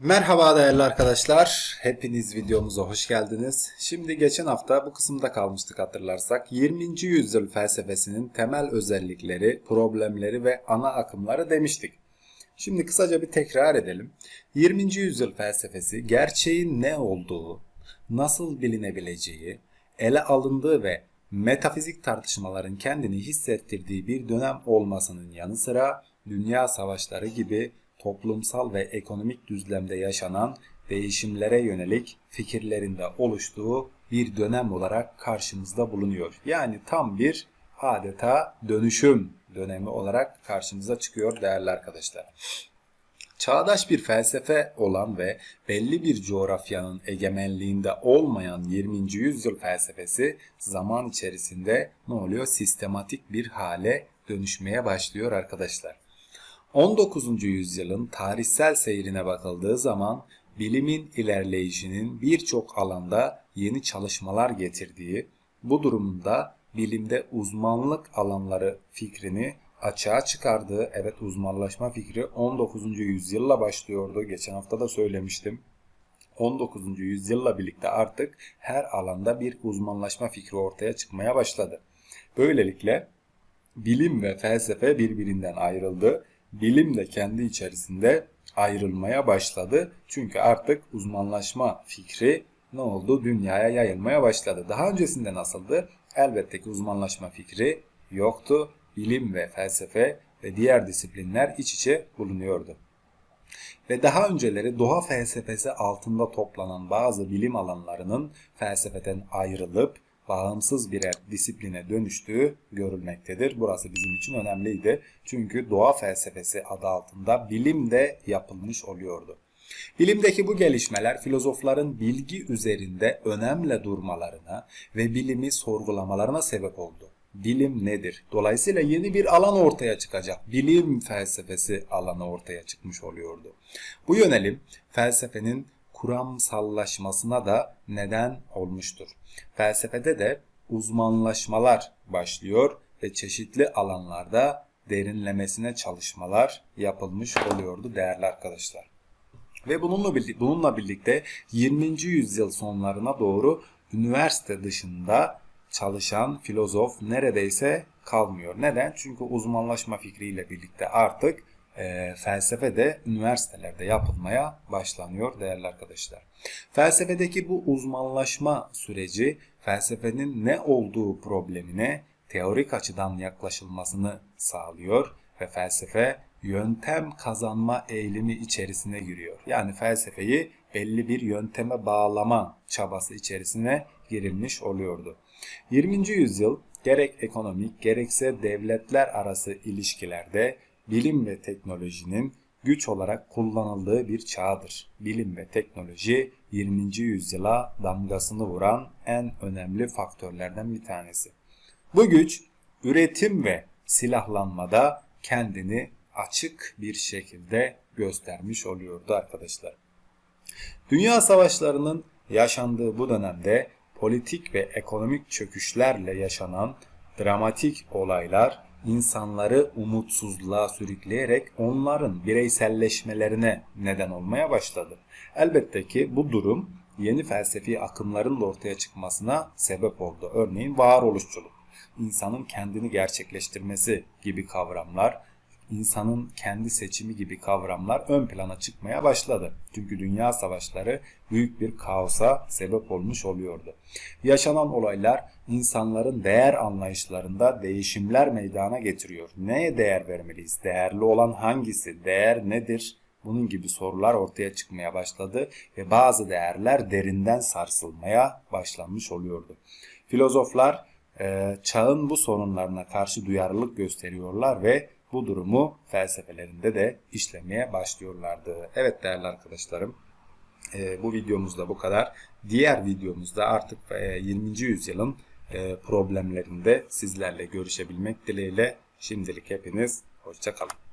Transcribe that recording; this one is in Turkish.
Merhaba değerli arkadaşlar. Hepiniz videomuza hoş geldiniz. Şimdi geçen hafta bu kısımda kalmıştık hatırlarsak. 20. yüzyıl felsefesinin temel özellikleri, problemleri ve ana akımları demiştik. Şimdi kısaca bir tekrar edelim. 20. yüzyıl felsefesi gerçeğin ne olduğu, nasıl bilinebileceği, ele alındığı ve metafizik tartışmaların kendini hissettirdiği bir dönem olmasının yanı sıra dünya savaşları gibi toplumsal ve ekonomik düzlemde yaşanan değişimlere yönelik fikirlerinde oluştuğu bir dönem olarak karşımızda bulunuyor. Yani tam bir adeta dönüşüm dönemi olarak karşımıza çıkıyor değerli arkadaşlar. Çağdaş bir felsefe olan ve belli bir coğrafyanın egemenliğinde olmayan 20. yüzyıl felsefesi zaman içerisinde ne oluyor? Sistematik bir hale dönüşmeye başlıyor arkadaşlar. 19. yüzyılın tarihsel seyrine bakıldığı zaman bilimin ilerleyişinin birçok alanda yeni çalışmalar getirdiği, bu durumda bilimde uzmanlık alanları fikrini açığa çıkardığı, evet uzmanlaşma fikri 19. yüzyılla başlıyordu. Geçen hafta da söylemiştim. 19. yüzyılla birlikte artık her alanda bir uzmanlaşma fikri ortaya çıkmaya başladı. Böylelikle bilim ve felsefe birbirinden ayrıldı bilim de kendi içerisinde ayrılmaya başladı. Çünkü artık uzmanlaşma fikri ne oldu? Dünyaya yayılmaya başladı. Daha öncesinde nasıldı? Elbette ki uzmanlaşma fikri yoktu. Bilim ve felsefe ve diğer disiplinler iç içe bulunuyordu. Ve daha önceleri doğa felsefesi altında toplanan bazı bilim alanlarının felsefeden ayrılıp bağımsız birer disipline dönüştüğü görülmektedir. Burası bizim için önemliydi. Çünkü doğa felsefesi adı altında bilim de yapılmış oluyordu. Bilimdeki bu gelişmeler filozofların bilgi üzerinde önemle durmalarına ve bilimi sorgulamalarına sebep oldu. Bilim nedir? Dolayısıyla yeni bir alan ortaya çıkacak. Bilim felsefesi alanı ortaya çıkmış oluyordu. Bu yönelim felsefenin kuramsallaşmasına da neden olmuştur. Felsefede de uzmanlaşmalar başlıyor ve çeşitli alanlarda derinlemesine çalışmalar yapılmış oluyordu değerli arkadaşlar. Ve bununla birlikte, bununla birlikte 20. yüzyıl sonlarına doğru üniversite dışında çalışan filozof neredeyse kalmıyor. Neden? Çünkü uzmanlaşma fikriyle birlikte artık e, felsefe de üniversitelerde yapılmaya başlanıyor değerli arkadaşlar. Felsefedeki bu uzmanlaşma süreci felsefenin ne olduğu problemine teorik açıdan yaklaşılmasını sağlıyor ve felsefe yöntem kazanma eğilimi içerisine giriyor. Yani felsefeyi belli bir yönteme bağlama çabası içerisine girilmiş oluyordu. 20. yüzyıl gerek ekonomik gerekse devletler arası ilişkilerde bilim ve teknolojinin güç olarak kullanıldığı bir çağdır. Bilim ve teknoloji 20. yüzyıla damgasını vuran en önemli faktörlerden bir tanesi. Bu güç üretim ve silahlanmada kendini açık bir şekilde göstermiş oluyordu arkadaşlar. Dünya savaşlarının yaşandığı bu dönemde politik ve ekonomik çöküşlerle yaşanan dramatik olaylar insanları umutsuzluğa sürükleyerek onların bireyselleşmelerine neden olmaya başladı. Elbette ki bu durum yeni felsefi akımların da ortaya çıkmasına sebep oldu. Örneğin varoluşçuluk, insanın kendini gerçekleştirmesi gibi kavramlar, insanın kendi seçimi gibi kavramlar ön plana çıkmaya başladı. Çünkü dünya savaşları büyük bir kaosa sebep olmuş oluyordu. Yaşanan olaylar insanların değer anlayışlarında değişimler meydana getiriyor. Neye değer vermeliyiz? Değerli olan hangisi? Değer nedir? Bunun gibi sorular ortaya çıkmaya başladı ve bazı değerler derinden sarsılmaya başlanmış oluyordu. Filozoflar çağın bu sorunlarına karşı duyarlılık gösteriyorlar ve bu durumu felsefelerinde de işlemeye başlıyorlardı. Evet değerli arkadaşlarım e, bu videomuzda bu kadar. Diğer videomuzda artık e, 20. yüzyılın e, problemlerinde sizlerle görüşebilmek dileğiyle şimdilik hepiniz hoşçakalın.